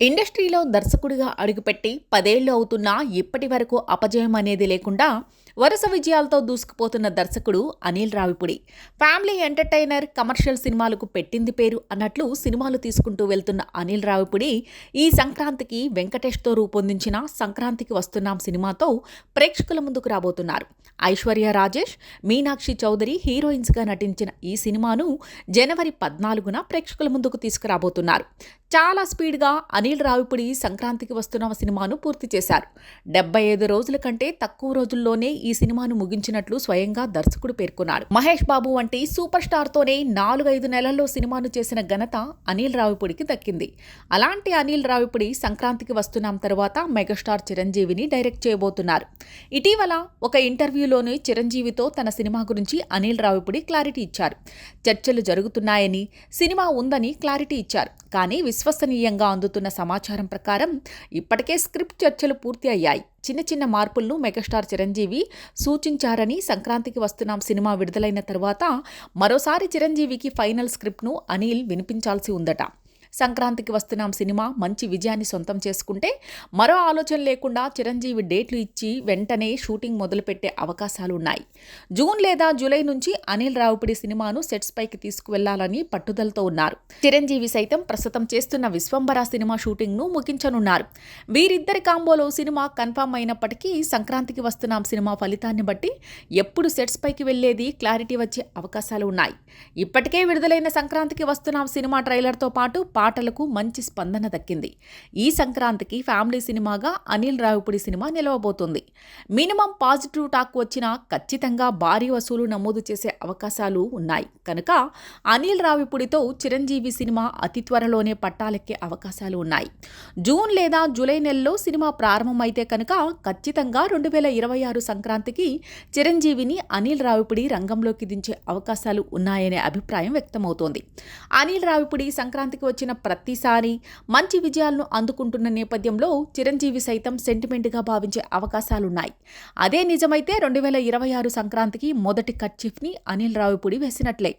ఇండస్ట్రీలో దర్శకుడిగా అడుగుపెట్టి పదేళ్ళు అవుతున్నా ఇప్పటి వరకు అపజయం అనేది లేకుండా వరుస విజయాలతో దూసుకుపోతున్న దర్శకుడు Anil Ravipudi. Family entertainer commercial సినిమాలకు పెట్టింది పేరు అన్నట్లు సినిమాలు తీసుకుంటూ వెళ్తున్న అనిల్ రావిపుడి ఈ సంక్రాంతికి వెంకటేష్తో రూపొందించిన సంక్రాంతికి వస్తున్నాం సినిమాతో ప్రేక్షకుల ముందుకు రాబోతున్నారు. ఐశ్వర్య రాజేష్ మీనాక్షి చౌదరి హీరోయిన్స్గా నటించిన ఈ సినిమాను జనవరి పద్నాలుగున ప్రేక్షకుల ముందుకు తీసుకురాబోతున్నారు. చాలా స్పీడ్గా అనిల్ రావిపుడి సంక్రాంతికి వస్తున్న సినిమాను పూర్తి చేశారు. డెబ్బై ఐదు రోజుల కంటే తక్కువ రోజుల్లోనే ఈ ఈ సినిమాను ముగించినట్లు స్వయంగా దర్శకుడు పేర్కొన్నాడు. మహేష్ బాబు వంటి సూపర్ స్టార్తోనే నాలుగైదు నెలల్లో సినిమాను చేసిన ఘనత అనిల్ రావిపుడికి దక్కింది. అలాంటి అనిల్ రావిపుడి సంక్రాంతికి వస్తున్నాం తర్వాత మెగాస్టార్ చిరంజీవిని డైరెక్ట్ చేయబోతున్నారు. ఇటీవల ఒక ఇంటర్వ్యూలోని చిరంజీవితో తన సినిమా గురించి అనిల్ రావిపుడి క్లారిటీ ఇచ్చారు. చర్చలు జరుగుతున్నాయని సినిమా ఉందని క్లారిటీ ఇచ్చారు. కానీ విశ్వసనీయంగా అందుతున్న సమాచారం ప్రకారం ఇప్పటికే స్క్రిప్ట్ చర్చలు పూర్తి అయ్యాయి. చిన్న చిన్న మార్పులను మెగాస్టార్ చిరంజీవి సూచించారని సంక్రాంతికి వస్తున్నాం సినిమా విడుదలైన తర్వాత మరోసారి చిరంజీవికి ఫైనల్ స్క్రిప్ట్ను అనిల్ వినిపించాల్సి ఉందట. సంక్రాంతికి వస్తున్నాం సినిమా మంచి విజయాన్ని సొంతం చేసుకుంటే మరో ఆలోచన లేకుండా చిరంజీవి డేట్లు ఇచ్చి వెంటనే షూటింగ్ మొదలుపెట్టే అవకాశాలు ఉన్నాయి జూన్ లేదా జూలై నుంచి అనిల్ రావుపిడి సినిమాను సెట్స్ పైకి తీసుకువెళ్ళాలని పట్టుదలతో ఉన్నారు. చిరంజీవి సైతం ప్రస్తుతం చేస్తున్న విశ్వంబర సినిమా షూటింగ్ను ముగించనున్నారు. వీరిద్దరి కాంబోలో సినిమా కన్ఫామ్ అయినప్పటికీ సంక్రాంతికి వస్తున్నాం సినిమా ఫలితాన్ని బట్టి ఎప్పుడు సెట్స్ పైకి వెళ్ళేది క్లారిటీ వచ్చే అవకాశాలు ఉన్నాయి ఇప్పటికే విడుదలైన సంక్రాంతికి వస్తున్నాం సినిమా ట్రైలర్తో పాటు పాటలకు మంచి స్పందన దక్కింది. ఈ సంక్రాంతికి ఫ్యామిలీ సినిమాగా అనిల్ రావిపూడి సినిమా నిలవబోతుంది. మినిమం పాజిటివ్ టాక్ వచ్చినా ఖచ్చితంగా భారీ వసూలు నమోదు చేసే అవకాశాలు ఉన్నాయి. కనుక అనిల్ రావిపూడితో చిరంజీవి సినిమా అతి త్వరలోనే పట్టాలెక్కే అవకాశాలు ఉన్నాయి. జూన్ లేదా జూలై నెలలో సినిమా ప్రారంభమైతే కనుక ఖచ్చితంగా రెండు వేల ఇరవై ఆరు సంక్రాంతికి చిరంజీవిని అనిల్ రావిపుడి రంగంలోకి దించే అవకాశాలు ఉన్నాయనే అభిప్రాయం వ్యక్తమవుతోంది. అనిల్ రావిపూడి సంక్రాంతికి వచ్చిన ప్రతిసారి మంచి విజయాలను అందుకుంటున్న నేపథ్యంలో చిరంజీవి సైతం సెంటిమెంట్గా భావించే అవకాశాలున్నాయి. అదే నిజమైతే రెండు వేల ఇరవై ఆరు సంక్రాంతికి మొదటి కర్చీఫ్ని అనిల్ రావిపూడి వేసినట్లే.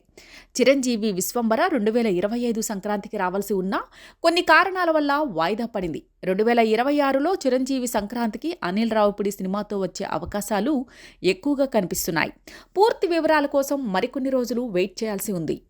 చిరంజీవి విశ్వంబర రెండు వేల ఇరవై ఐదు సంక్రాంతికి రావాల్సి ఉన్నా కొన్ని కారణాల వల్ల వాయిదా పడింది. రెండు వేల ఇరవై ఆరులో చిరంజీవి సంక్రాంతికి అనిల్ రావుపుడి సినిమాతో వచ్చే అవకాశాలు ఎక్కువగా కనిపిస్తున్నాయి. పూర్తి వివరాల కోసం మరికొన్ని రోజులు వెయిట్ చేయాల్సి ఉంది.